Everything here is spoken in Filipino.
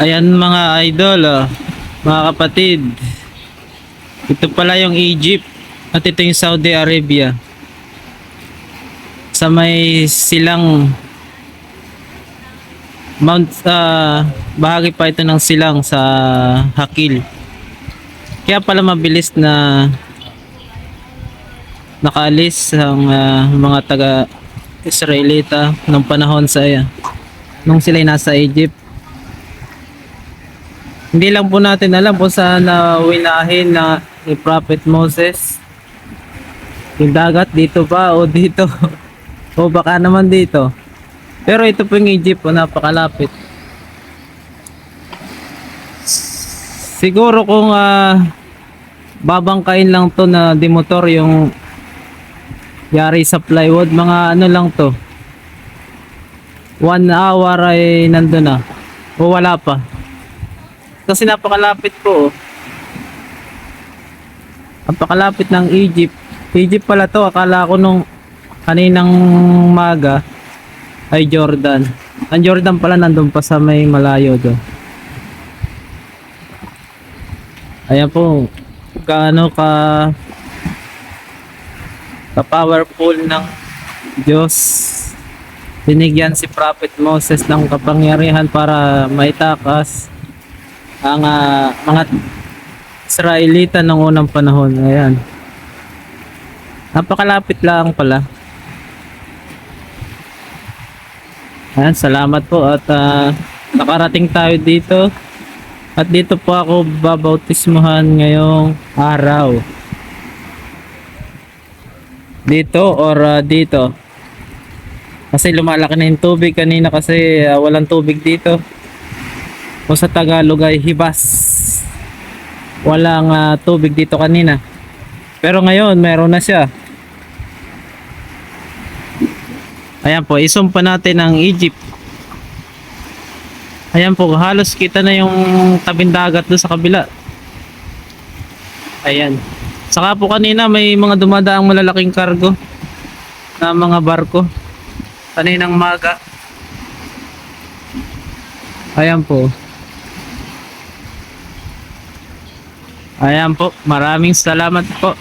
Ayan mga idol, oh. mga kapatid. Ito pala yung Egypt at ito yung Saudi Arabia. Sa may silang Mount ah, bahagi pa ito ng silang sa Hakil. Kaya pala mabilis na nakaalis ang ah, mga taga Israelita ng panahon sa nung sila nasa Egypt. Hindi lang po natin alam kung saan na winahin na ni Prophet Moses. Yung dagat dito ba o dito? o baka naman dito. Pero ito po yung Egypt, oh, napakalapit. Siguro kung ah, babangkain lang to na demotor yung yari sa plywood, mga ano lang to. One hour ay nandun na. O wala pa. Kasi napakalapit po. oh. Napakalapit ng Egypt. Egypt pala to. Akala ko nung kaninang maga ay Jordan. Ang Jordan pala nandun pa sa may malayo do. Ayan po. Gaano ka ka powerful ng Diyos. Binigyan si Prophet Moses ng kapangyarihan para maitakas ang ah, mga Israelita ng unang panahon. Ayan. Napakalapit lang pala. Ayan, salamat po at ah, nakarating tayo dito. At dito po ako babautismuhan ngayong araw. Dito or ah, dito. Kasi lumalaki na yung tubig kanina kasi ah, walang tubig dito. O sa Tagalog ay hibas. Walang ah, tubig dito kanina. Pero ngayon meron na siya. Ayan po, isumpa natin ang Egypt. Ayan po, halos kita na yung tabing dagat doon sa kabila. Ayan. Saka po kanina may mga dumadaang malalaking kargo na mga barko. Kaninang maga. Ayan po. Ayan po, maraming salamat po.